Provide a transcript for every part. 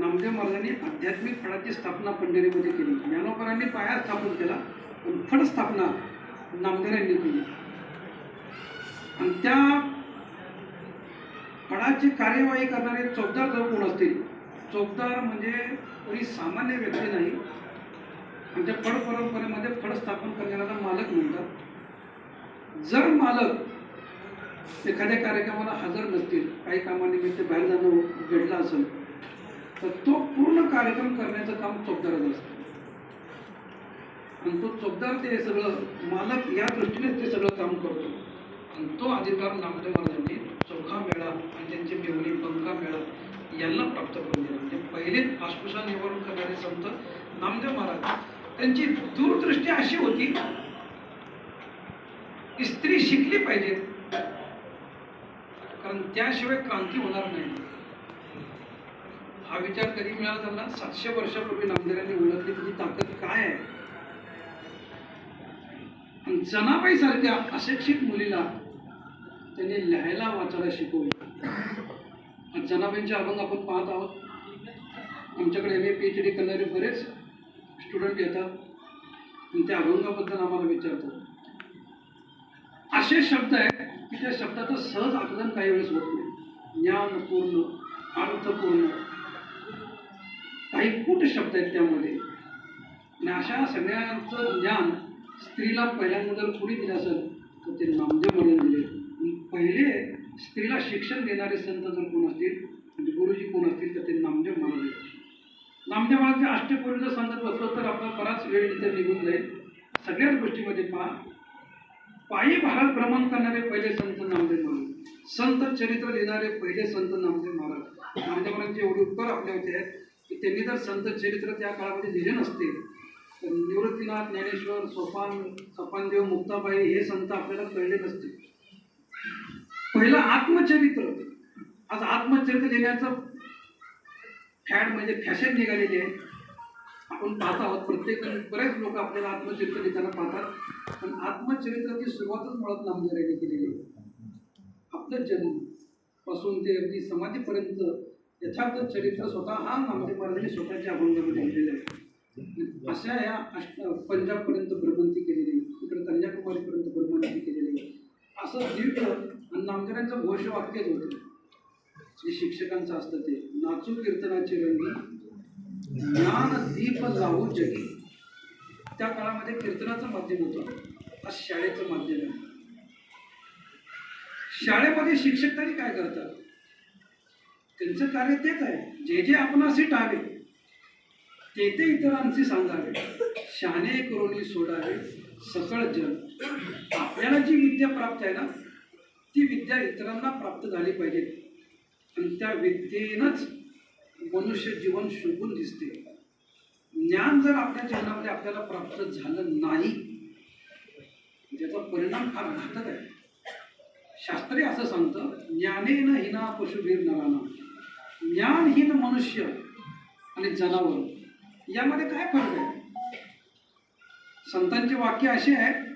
नामदेव महाराजांनी आध्यात्मिक फळाची स्थापना पंढरीमध्ये केली. ज्ञानोपरांनी पाया स्थापन केला पण फळ स्थापना नामदेवांनी केली. आणि त्या फळाची कार्यवाही करणारे चौकदार जर कोण असतील चौकदार म्हणजे कोणी सामान्य व्यक्ती नाही. आमच्या फळ परंपरेमध्ये फळ स्थापन करणाऱ्याला मालक म्हणतात. जर मालक एखाद्या कार्यक्रमाला हजर नसतील काही कामानिमित्त बाहेर जाणं घडलं असेल तर तो पूर्ण कार्यक्रम करण्याचं काम चौकदाराचं असतं. आणि तो चौकदार ते सगळं मालक या दृष्टीने ते सगळं काम करतो. आणि तो अधिकार नामदेव महाराजांनी चौखा मेळा आणि त्यांचे मेवणी पंखा मेळा यांना प्राप्त करून दिला. म्हणजे पहिले आशपुषा निवारण करणारे संत नामदेव महाराज त्यांची दूरदृष्टी अशी होती की स्त्री शिकली पाहिजे. कारण त्याशिवाय क्रांती होणार नाही. हा विचार कधी मिळाला त्यांना सातशे वर्षापूर्वी नामदेरांनी ओळखली तुझी ताकद काय आहे? आणि जनाबाई सारख्या अशिक्षित मुलीला त्यांनी लिहायला वाचायला शिकवलं. आणि जनाबाईंचे अभंग आपण पाहत आहोत. आमच्याकडे M A P H D करणारे बरेच स्टुडंट येतात. आणि त्या अभंगाबद्दल आम्हाला विचारतात असे शब्द आहेत की त्या शब्दाचं सहज आकलन काही वेळेस होत नाही. ज्ञानपूर्ण अर्थपूर्ण काही कुठ शब्द आहेत त्यामध्ये. आणि अशा सगळ्यांचं ज्ञान स्त्रीला पहिल्यांदा जर कुणी दिलं असेल तर ते नामदेव म्हणून दिले. पहिले स्त्रीला शिक्षण देणारे संत जर कोण असतील म्हणजे गुरुजी कोण असतील तर ते नामदेव महाराज आहेत. नामदेव अष्टपूर्वी जर सांगत बसलो तर आपला बराच वेळ इथे निघून जाईल. सगळ्याच गोष्टीमध्ये पहा. पायी भारत भ्रमण करणारे पहिले संत नामदेव महाराज संत चरित्र लिहिणारे पहिले संत नामदेव महाराज. नामदेव महाराजचे एवढे उत्तर आपल्या होते आहेत. की त्यांनी जर संत चरित्र त्या काळामध्ये लिहिले नसते तर निवृत्तीनाथ ज्ञानेश्वर सोपान सपानदेव मुक्ताबाई हे संत आपल्याला कळले नसते. पहिलं आत्मचरित्र. आज आत्मचरित्र लिहिण्याचं फॅड म्हणजे फॅशन निघालेली आहे. आपण पाहत आहोत प्रत्येक बरेच लोक आपल्याला आत्मचरित्र लिहिताना पाहतात पण आत्मचरित्राची सुरुवातच मुळात नामदेवांनी केलेली आहे. आपलं जन्मपासून ते अगदी समाधीपर्यंत यथार्थ चरित्र स्वतः हा नामदेव महाराजांनी स्वतःच्या अभंगामध्ये लिहिलेलं आहे. अशा या अष्ट पंजाबपर्यंत भ्रमंती केलेली इकडे कन्याकुमारीपर्यंत भ्रमंती केलेली असं दीर्घ आणि नामदेवांचं घोषवाक्यच होतं. जे शिक्षकांचं असतं ते नाचू कीर्तनाचे रंगी ज्ञान दीप लावू जगी. त्या काळामध्ये कीर्तनाचं माध्यम होतं आज शाळेचं माध्यम आहे. शाळेमध्ये शिक्षक तरी काय करतात? त्यांचं कार्य तेच आहे. जे जे आपणाशी टावे ते ते इतरांशी सांगावे. शहाणे करोनी सोडावे. सकळ जग. आपल्याला जी विद्या प्राप्त आहे ना ती विद्या इतरांना प्राप्त झाली पाहिजे. आणि त्या विद्येनंच मनुष्य जीवन शोभून दिसते. ज्ञान जर आपल्या जीवनामध्ये आपल्याला प्राप्त झालं नाही त्याचा परिणाम फार घातक आहे. शास्त्रीय असं सांगतं ज्ञानेनं हिना पशुभीर नराना ज्ञानहीन मनुष्य आणि जनावर. यामध्ये काय फरक आहे? संतांचे वाक्य असे आहे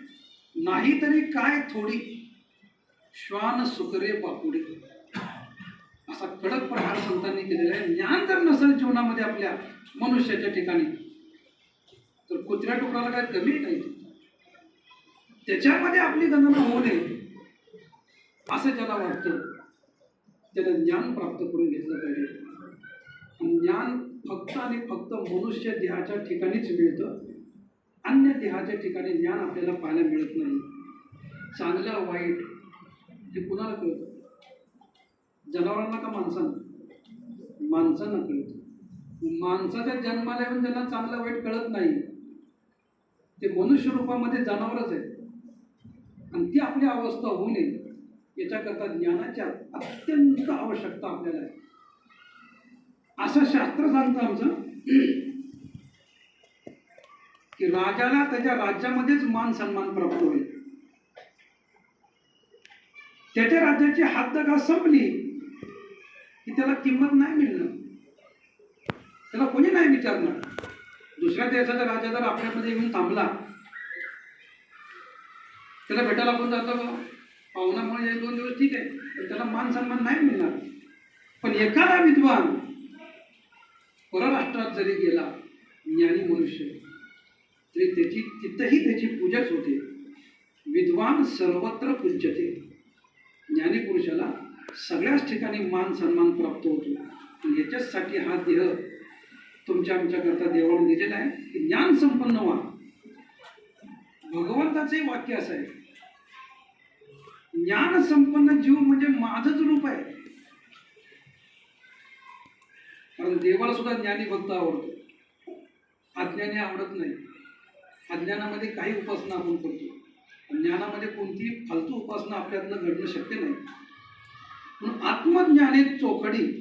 नाही तरी काय थोडी श्वान सुकरे बापुडी. असा कडक प्रहार संतांनी केलेला आहे. ज्ञान जर नसेल जीवनामध्ये आपल्या मनुष्याच्या ठिकाणी. तर कुत्र्या टुकडाला काय कमी नाही त्याच्यामध्ये आपली गणना होऊ नये. असं ज्याला वाटतं. त्याला ज्ञान प्राप्त करून घेतलं पाहिजे. आणि ज्ञान फक्त आणि फक्त मनुष्य देहाच्या ठिकाणीच मिळतं. अन्य देहाच्या ठिकाणी ज्ञान आपल्याला पाहायला मिळत नाही. चांगलं वाईट हे कुणाला कळतं? जनावरांना का माणसांना? माणसांना कळतं. माणसाच्या जन्माला येऊन त्यांना चांगलं वाईट कळत नाही ते मनुष्य रूपामध्ये जनावरच आहे आणि ती आपली अवस्था होऊ नये. याच्याकरता ज्ञानाच्या अत्यंत आवश्यकता आपल्याला आहे. असं शास्त्र सांगतं आमचं की राजाला त्याच्या राज्यामध्येच मान सन्मान प्राप्त होईल. त्याच्या राज्याची हातदगा संपली की त्याला किंमत नाही मिळणार. त्याला कोणी नाही विचारणार. दुसऱ्या देशाचा राजा जर आपल्यामध्ये येऊन थांबला त्याला भेटायला आपण जातो का पाहुणामुळे एक दोन दिवस ठीक आहे पण त्याला मान सन्मान नाही मिळणार. पण एखादा विद्वान परराष्ट्रात जरी गेला ज्ञानी मनुष्य तरी त्याची तिथंही त्याची पूजाच होते विद्वान सर्वत्र पूज्यते ज्ञानी पुरुषाला सगळ्याच ठिकाणी मान सन्मान प्राप्त होतो. याच्याचसाठी हा देह तुमच्या आमच्याकरता देवाने दिलेला आहे. की ज्ञान संपन्न व्हा. भगवंताचंही वाक्य असं आहे. ज्ञान संपन्न जीव म्हणजे माझंच रूप आहे. कारण देवाला सुद्धा ज्ञानी भक्त आवडतो. अज्ञानी आवडत नाही. अज्ञानामध्ये काही उपासना आपण करतो. ज्ञानामध्ये कोणतीही फालतू उपासना आपल्यातनं घडणं शक्य नाही. म्हणून आत्मज्ञाने चोखडी.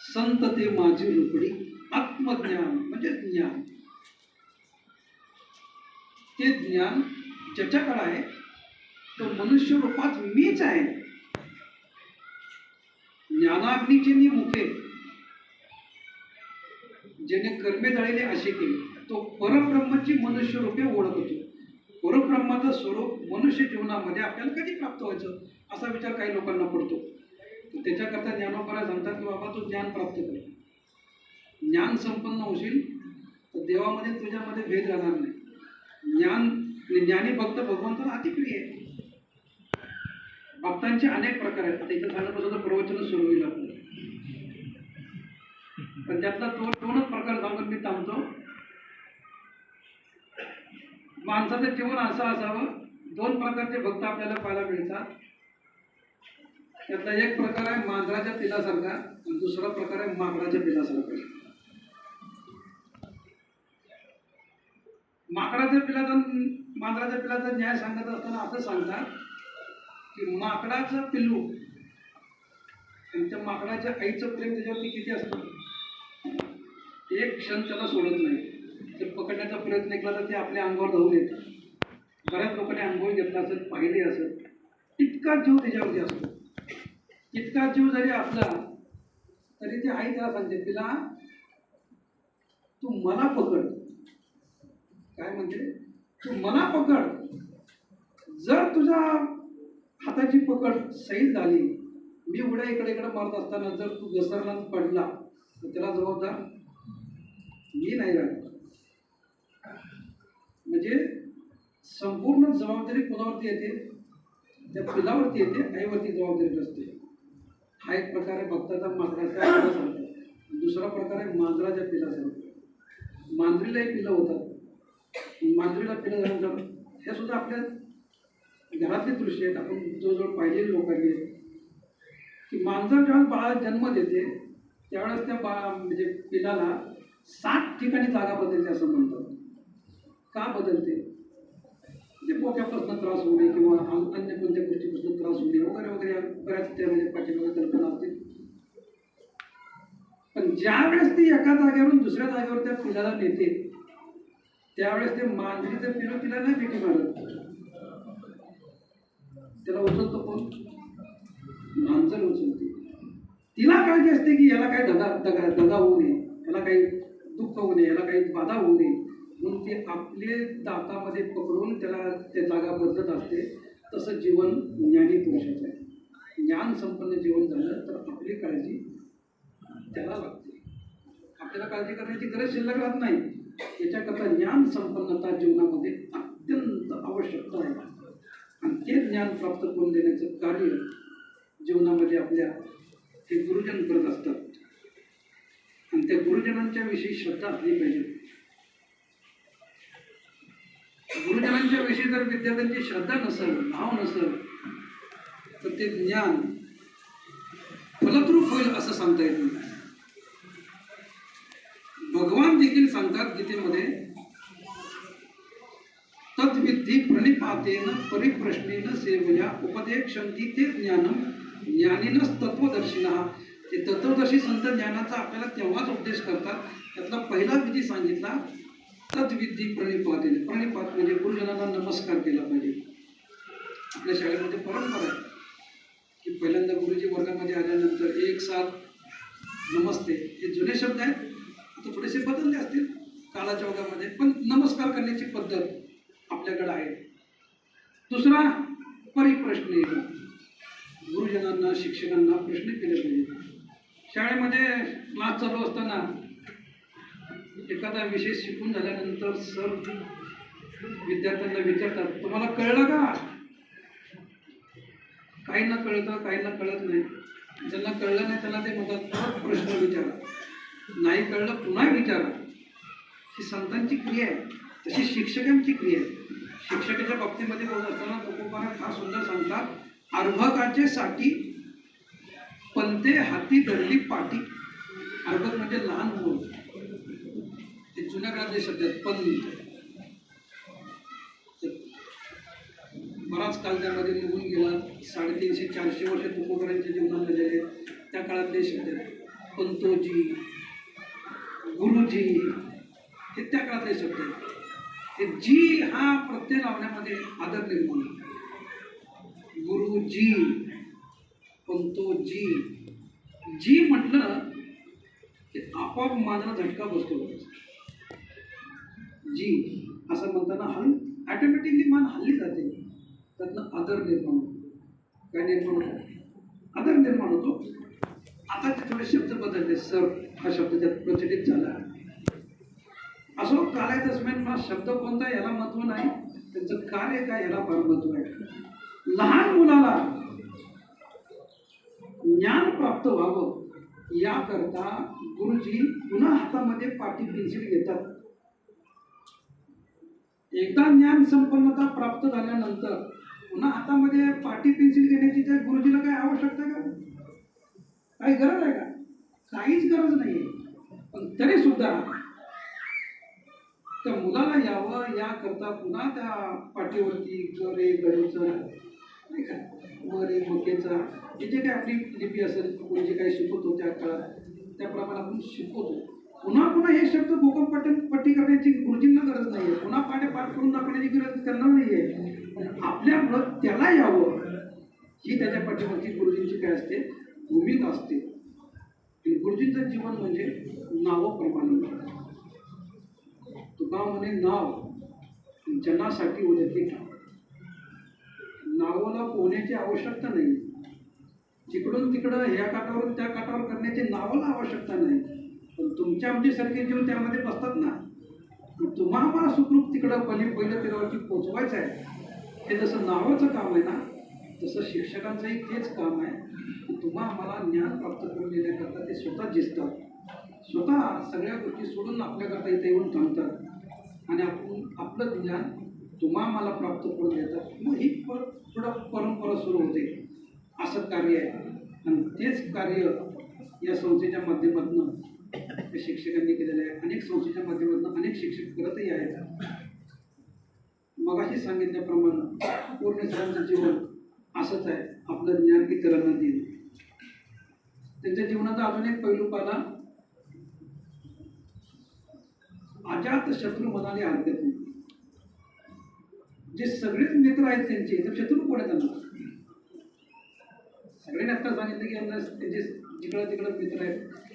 संत ते माझी रुपडी आत्मज्ञान म्हणजे ज्ञान. ते ज्ञान ज्याच्याकडे आहे तो मनुष्य रूपात मीच आहे. ज्ञानाग्नीचे नी मुखे ज्याने कर्मे झालेले असे केले. तो परब्रह्मची मनुष्य रूपे ओळखतो परब्रह्माचं स्वरूप मनुष्य जीवनामध्ये आपल्याला कधी प्राप्त व्हायचं? असा विचार काही लोकांना पडतो. तर त्याच्याकरता ज्ञानोपरा सांगतात की बाबा तू ज्ञान प्राप्त कर. ज्ञान संपन्न होशील तर देवामध्ये तुझ्यामध्ये भेद राहणार नाही. ज्ञान ज्ञानी भक्त भगवंताला अतिप्रिय आहे. भक्तांचे अनेक प्रकार आहेत. आता इथं सांगत तर प्रवचन सुरू होईल आपलं. पण त्यातला तो दोनच प्रकार सांगून मी थांबतो. माणसाचं जीवन असं असावं दोन प्रकारचे भक्त आपल्याला पाहायला मिळतात. त्यातला एक प्रकार आहे मांजराच्या पिलासारखा आणि दुसरा प्रकार आहे माकडाच्या पिलासारखा. माकडाच्या पिलाचा मांजराच्या पिलाचा न्याय सांगत असताना असं सांगतात की माकडाचं पिल्लू. आणि त्या माकडाच्या आईचं प्रेम त्याच्यावरती किती असतं? एक क्षण त्याला सोडत नाही. जर पकडण्याचा प्रयत्न केला तर ते आपल्या अंगावर धावून येतं. बऱ्याच लोकांनी अनुभव घेतला असेल पाहिले असेल. इतका जीव त्याच्यावरती असतो. इतका जीव जरी असला तरी ती आई त्याला सांगते तिला तू मला पकड. काय म्हणते? तू मला पकड. जर तुझा हाताची पकड सैल झाली. मी उड्या इकडे इकडे मारत असताना जर तू घसरला पडला तर त्याला जबाबदार मी नाही राहत म्हणजे संपूर्ण जबाबदारी कोणावरती येते? त्या पिलावरती येते आईवरती जबाबदारी असते हा एक प्रकार आहे भक्ताचा पिला पिलासारखा दुसरा प्रकार आहे मांजराच्या पिलासारखा मांजरीलाही पिलं होतात. मांजरीला पिलं झाल्यानंतर हे सुद्धा आपल्या घरातले दृश्य आहेत आपण जवळजवळ पाहिलेले लोकांनी की मांजर जेव्हा बाळाला जन्म देते त्यावेळेस त्या बा म्हणजे पिलाला सात ठिकाणी जागा बदलते असं म्हणतात. का बदलते? म्हणजे पोक्यापासून त्रास होणे किंवा अन्य कोणत्या गोष्टीपासून त्रास होणे वगैरे वगैरे बऱ्याच बऱ्याच म्हणजे पाठीमागे कल्पना असतील. पण ज्या वेळेस ती एका जागेवरून दुसऱ्या जागेवर त्या पिलाला नेते त्यावेळेस ते मांजरीचं पिलं तिला नाही भेटी मारत. त्याला उचलतो कोण? माणसं उचलते. तिला काळजी असते की याला काही दगा दगा दगा होऊ नये याला काही दुःख होऊ नये याला काही बाधा होऊ नये. म्हणून ते आपले दातामध्ये पकडून त्याला ते जागा बदलत असते. तसं जीवन ज्ञानी पुरुषाचं आहे. ज्ञान संपन्न जीवन झालं तर आपली काळजी त्याला लागते. आपल्याला काळजी करण्याची गरज शिल्लक राहत नाही. याच्याकरता ज्ञान संपन्नता जीवनामध्ये अत्यंत आवश्यकता आहे. ते ज्ञान प्राप्त करून देण्याचं कार्य जीवनामध्ये आपल्या हे गुरुजन करत असतात. आणि त्या गुरुजनांच्या विषयी श्रद्धा असली पाहिजे. गुरुजनांच्या विषयी जर विद्यार्थ्यांची श्रद्धा नसेल भाव नसेल तर ते ज्ञान फलद्रूप होईल असं सांगता येत नाही. भगवान देखील सांगतात गीतेमध्ये प्रणिपातेन परिप्रश्नेन सेवया उपदेक्षंती ते ज्ञानम ज्ञानीनच तत्वदर्शिना ते तत्वदर्शी संत ज्ञानाचा आपल्याला तेव्हाच उपदेश करतात. त्यातला पहिला विधी सांगितला तद्विधी प्रणिपातेने प्रणिपात म्हणजे गुरुजनांना नमस्कार केला पाहिजे. आपल्या शाळेमध्ये परंपरा आहे की पहिल्यांदा गुरुजी वर्गामध्ये आल्यानंतर एक साथ नमस्ते हे जुने शब्द आहेत. आता थोडेसे बदलले असतील काळाच्या ओघामध्ये पण नमस्कार करण्याची पद्धत आपल्याकडे आहे. दुसरा परिप्रश्न येतो गुरुजनांना शिक्षकांना प्रश्न केले पाहिजे. शाळेमध्ये क्लास चालू असताना एखादा विषय शिकून झाल्यानंतर सर विद्यार्थ्यांना विचारतात तुम्हाला कळलं का? काही ना कळतं काही ना कळत नाही. ज्यांना कळलं नाही त्यांना ते म्हणतात परत प्रश्न विचारा. नाही कळलं पुन्हा विचारा. ही संतांची क्रिया आहे. तशी शिक्षकांची क्रिया आहे. शिक्षकाच्या बाबतीमध्ये बोलत असताना तुकोबारा फार सुंदर सांगतात अर्भकाचे साठी पंते हाती धरली पाटी. अर्भक म्हणजे लहान मूल. ते जुन्या काळातले शब्द आहेत पण बराच काल त्यामध्ये निघून गेला. साडेतीनशे चारशे वर्ष तुकोबारांच्या जीवनात झालेले त्या काळातले शब्द आहेत पंतोजी गुरुजी हे त्या काळातले शब्द आहेत. जी हा प्रत्यय लावण्यामध्ये आदर निर्माण गुरु गुरुजी पंतोजी जी म्हटलं की आपोआप मानाला झटका बसतो. जी असं म्हणताना हल ॲटोमॅटिकली मान हल्ली जाते. त्यातनं आदर निर्माण होतो. काय निर्माण होतो? आदर निर्माण होतो. आता ते थोडे शब्द बदलले. सर हा शब्द त्यात प्रचलित झाला. असो कालाय तस्मेन हा शब्द कोणता याला महत्त्व नाही त्यांचं कार्य काय याला फार महत्त्व आहे. लहान मुलाला ज्ञान प्राप्त व्हावं याकरता गुरुजी पुन्हा हातामध्ये पाठी पेन्सिल घेतात. एकदा ज्ञान संपन्नता प्राप्त झाल्यानंतर पुन्हा हातामध्ये पाठी पेन्सिल घेण्याची त्या गुरुजीला काय आवश्यकता आहे का? काही गरज आहे का? काहीच गरज नाही पण तरी सुद्धा त्या मुलाला यावं याकरता पुन्हा त्या पाठीवरती गर एक गडूचा नाही का वर एक हे जे काही आपली लिपी असेल आपण जे काही शिकवतो त्या काळात त्याप्रमाणे आपण शिकवतो. पुन्हा पुन्हा हे शब्द भूकंप पट्टी करण्याची गुरुजींना गरज नाही आहे पुन्हा पाठे पाठ करून दाखवण्याची गरज त्यांना नाही आहे पण आपल्यामुळं त्याला यावं ही त्याच्या पाठीवरची गुरुजींची काय असते? भूमिका असते. गुरुजींचं जीवन म्हणजे नावाप्रमाणे तुका म्हणे नाव. जनासाठी उदके का नावाला पोहण्याची आवश्यकता नाही. जिकडून तिकडं ह्या काठावरून त्या काठावर करण्याची नावाला आवश्यकता नाही. पण तुमच्या आमच्यासारखे जीव त्यामध्ये बसतात ना. तुम्हा आम्हाला सुखरूप तिकडं पहिले पहिलं तिरावरती पोचवायचं आहे. हे जसं नावाचं काम आहे ना तसं शिक्षकांचंही तेच काम आहे. की तुम्हा आम्हाला ज्ञान प्राप्त करून देण्याकरता ते स्वतः दिसतात स्वतः सगळ्या गोष्टी सोडून आपल्याकरता इथे येऊन थांबतात. आणि आपण आपलं ज्ञान तुम्हा मला प्राप्त करून देतात. मग ही पर थोडं परंपरा सुरू होते. असं कार्य आहे. आणि तेच कार्य या संस्थेच्या माध्यमातून शिक्षकांनी केलेलं आहे. अनेक संस्थेच्या माध्यमातून अनेक शिक्षक करतही आहेत. मगाशी सांगितल्याप्रमाणे पूर्ण सरांचं जीवन असंच आहे. आपलं ज्ञान इतरांना देणं त्यांच्या जीवनाचा अजून एक पैलू पाला अजात शत्रू म्हणाले हरकत नाही जे सगळेच मित्र आहेत त्यांचे तर शत्रू कोण आहेत त्यांना? सगळ्यांनी आता सांगितलं की त्यांना त्यांचे जिकडं तिकडं मित्र आहेत